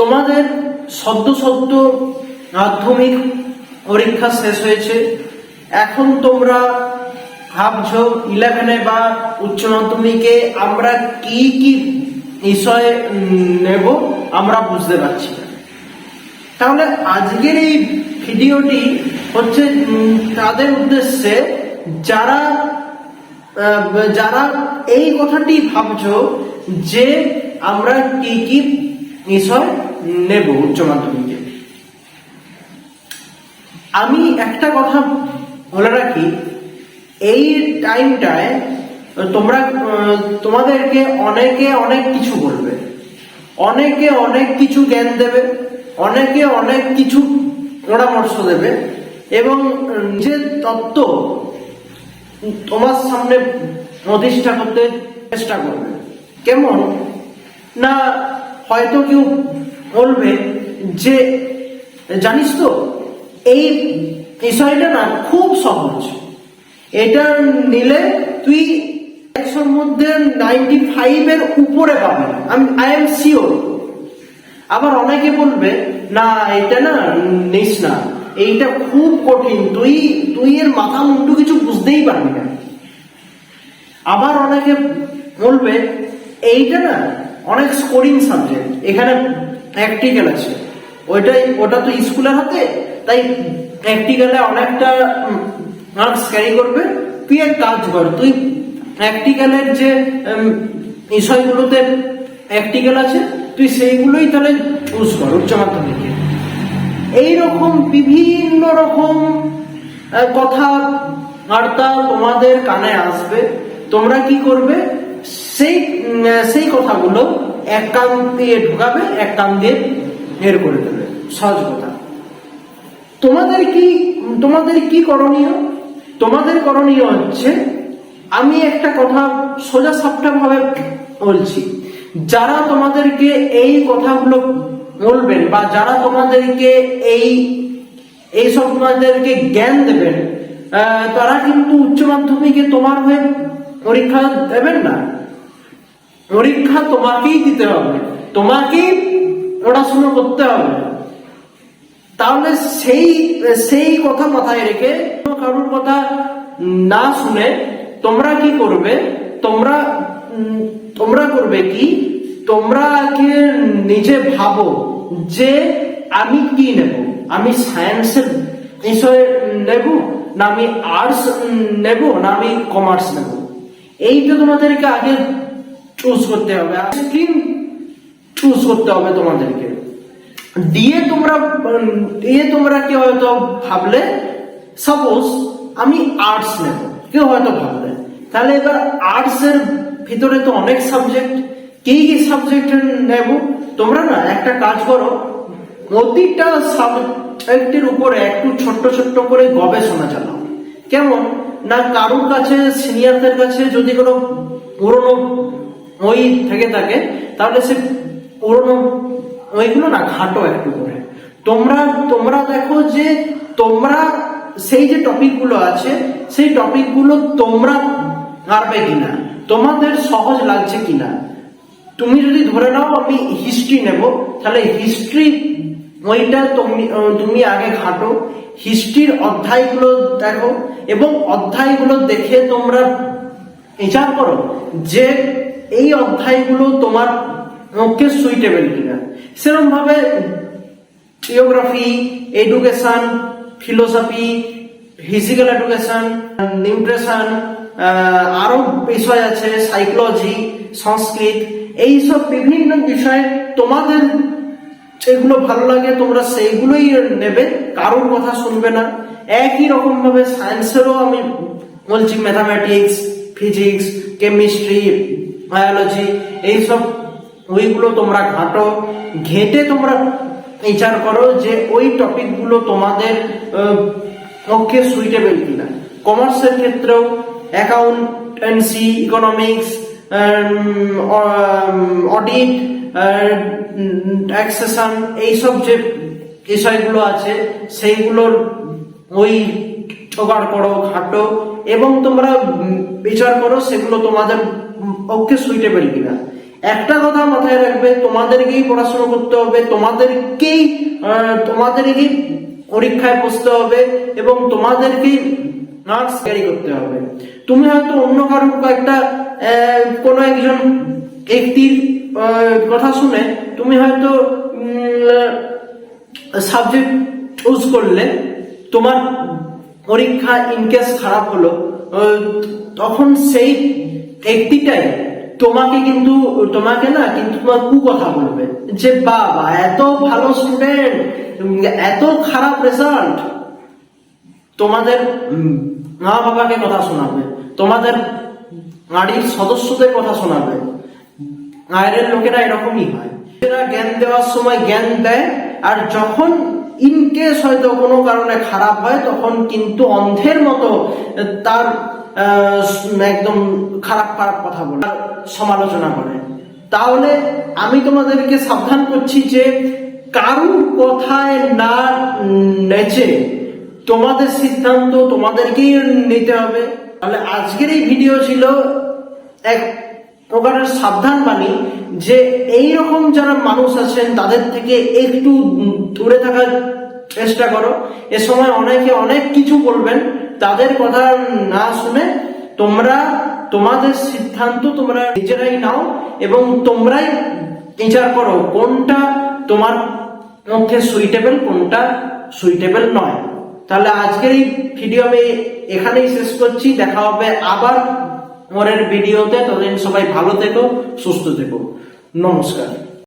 তোমাদের সদ্য সদ্য মাধ্যমিক পরীক্ষা শেষ হয়েছে। এখন তোমরা ভাবছ ইলেভেনে বা উচ্চ মাধ্যমিকে আমরা কি কি বিষয়ে নেব, আমরা বুঝতে পারছি তাহলে আজকের এই ভিডিওটি হচ্ছে তাদের উদ্দেশ্যে যারা যারা এই কথাটি ভাবছ যে আমরা কি কি বিষয় নেব উচ্চ মাধ্যমিকে। আমি একটা কথা বলে রাখি, এই টাইমটায় তোমরা, তোমাদেরকে অনেকে অনেক কিছু বলবে, অনেকে অনেক কিছু জ্ঞান দেবে, অনেকে অনেক কিছু পরামর্শ দেবে এবং যে তত্ত্ব তোমার সামনে প্রতিষ্ঠা করতে চেষ্টা করবে। কেমন? না, হয়তো কেউ বলবে যে, জানিস তো, এই বিষয়টা না খুব সহজ। এটা নিলে তুই একশোর মধ্যে নাইনটি ফাইভের উপরে পাবে। আমি আই এম শিওর আবার অনেকে বলবে, না, এটা না, নিস না। এইটা খুব কঠিন। তুই তুই এর মাথা মুন্ডু কিছু বুঝতেই পারবি না। আবার অনেকে বলবে, এইটা না, অনেক স্কোরিং সাবজেক্ট এখানে প্র্যাকটিক্যাল আছে। ওইটাই, ওটা তো স্কুলের হাতে, তাই প্র্যাকটিক্যালে অনেকটা মার্কস ক্যারি করবে। তুই এক কাজ কর, তুই প্র্যাকটিক্যালের যে বিষয়গুলোতে প্র্যাকটিক্যাল আছে, তুই সেইগুলোই তাহলে চুজ কর উচ্চ মাধ্যমিকে এইরকম বিভিন্ন রকম কথা বার্তা তোমাদের কানে আসবে। তোমরা কি করবে? সেই সেই কথাগুলো এক কান দিয়ে ঢুকাবে, এক কান দিয়ে বের করে দেবে। সহজ কথা। তোমাদের কি তোমাদের কি করণীয়? তোমাদের করণীয় হচ্ছে, আমি একটা কথা সোজা সাপটা ভাবে বলছি। যারা তোমাদেরকে এই কথাগুলো বলবেন বা যারা তোমাদেরকে এই এই সব তোমাদেরকে জ্ঞান দেবেন তারা কিন্তু উচ্চ মাধ্যমিকে তোমার হয়ে পরীক্ষা দেবেন না। পরীক্ষা তোমাকেই দিতে হবে। তোমাকেই পড়াশোনা করতে হবে। তাহলে সেই সেই কথা মাথায় রেখে কারোর কথা না শুনে তোমরা কি করবে? তোমরা তোমরা করবে কি? তোমরা আগে নিজে ভাবো যে আমি কি নেব? আমি সায়েন্সের বিষয়ে নেব না আমি আর্টস নেব না আমি কমার্স নেব? এইটা তোমাদেরকে আগে চুজ করতে হবে। স্ট্রিম চুজ করতে হবে তোমাদেরকে। দিয়ে তোমরা দিয়ে তোমরা কি হয়তো ভাবলে সাপোজ আমি আর্টস নেব, কেউ হয়তো ভাবলে। তাহলে এবার আর্টস এর ভিতরে তো অনেক সাবজেক্ট কি কি সাবজেক্ট নেব? তোমরা না একটা কাজ করো, প্রতিটা সাবজেক্টের উপরে একটু ছোট্ট ছোট্ট করে গবেষণা চালাও। কেমন? না কারোর কাছে সিনিয়রদের কাছে যদি কোনো পুরনো বই থেকে থাকে, তাহলে সে পুরনো ওইগুলো না ঘাটো একটু করে। তোমরা তোমরা দেখো যে তোমরা সেই যে টপিকগুলো আছে, সেই টপিকগুলো তোমরা পারবে কিনা? তোমাদের সহজ লাগছে কিনা? তুমি যদি ধরে নাও আমি হিস্ট্রি নেব, তাহলে হিস্ট্রি ওইটা তুমি তুমি আগে ঘাটো হিস্ট্রির অধ্যায়গুলো দেখো এবং অধ্যায়গুলো দেখে তোমরা বিচার করো যে এই অধ্যায়গুলো তোমার পক্ষে সুইটেবল কিনা। সেরকম ভাবে geography education philosophy physical education nutrition আরও বিষয় আছে সাইকোলজি সংস্কৃত, এইসব বিভিন্ন বিষয়ে তোমাদের যেগুলো ভালো লাগে তোমরা সেইগুলোই নেবে, কারোর কথা শুনবে না। একই রকম ভাবে সায়েন্সেরও আমি বলছি ম্যাথামেটিক্স ফিজিক্স কেমিস্ট্রি বায়োলজি, এইসব ওইগুলো তোমরা ঘাঁটো। ঘেটে তোমরা বিচার করো যে ওই টপিকগুলো তোমাদের পক্ষে সুইটেবল কিনা। কমার্সের ক্ষেত্রেও অ্যাকাউন্টেন্সি ইকোনমিক্স অডিট ট্যাক্সেশন এইসব যে বিষয়গুলো আছে, সেইগুলোর ওই জোগাড় করো, ঘাটো এবং তোমরা বিচার করো, সেগুলো তোমাদের পক্ষে সুইটেবল কিনা। একটা কথা মাথায় রাখবে, তোমাদেরকেই পড়াশোনা করতে হবে, তোমাদেরকেই তোমাদেরকেই পরীক্ষায় বসতে হবে এবং তোমাদেরকেই মার্কস ক্যারি করতে হবে। তুমি হয়তো অন্য কারোর একটা কোনো একজন ব্যক্তির কথা শুনে তুমি হয়তো সাবজেক্ট চুজ করলে, তোমার পরীক্ষা ইনকেস খারাপ হলো তখন সেই ব্যক্তিটাই তোমাকে কিন্তু, তোমাকে না কিন্তু তোমার কু কথা বলবে যে, বাবা, এত ভালো স্টুডেন্ট এত খারাপ রেজাল্ট তোমাদের মা বাবাকে কথা শোনাবে। তোমাদের বাড়ির সদস্যদের কথা শোনাবে। বাইরের লোকেরা এরকমই হয়। এরা জ্ঞান দেওয়ার সময় জ্ঞান দেয়, আর যখন ইন কেস হয়তো কোনো কারণে খারাপ হয়, তখন কিন্তু অন্ধের মতো তার একদম খারাপ খারাপ কথা বলে সমালোচনা করে। তাহলে আমি তোমাদেরকে সাবধান করছি যে কারুর কথায় না নেচে তোমাদের সিদ্ধান্ত তোমাদেরকেই নিতে হবে। তাহলে আজকের এই ভিডিও ছিল এক প্রকারের সাবধান বাণী যে এই রকম যারা মানুষ আছেন, তাদের থেকে একটু দূরে থাকার চেষ্টা করো। এ সময় অনেকে অনেক কিছু বলবেন তাদের কথা না শুনে তোমরা তোমাদের সিদ্ধান্ত তোমরা নিজেরাই নাও এবং তোমরাই বিচার করো কোনটা তোমার মধ্যে সুইটেবল কোনটা সুইটেবল নয়। তাহলে আজকের এই ভিডিও আমি এখানেই শেষ করছি। দেখা হবে আবার পরের ভিডিওতে ততদিন সবাই ভালো থেকো, সুস্থ থেকো। নমস্কার।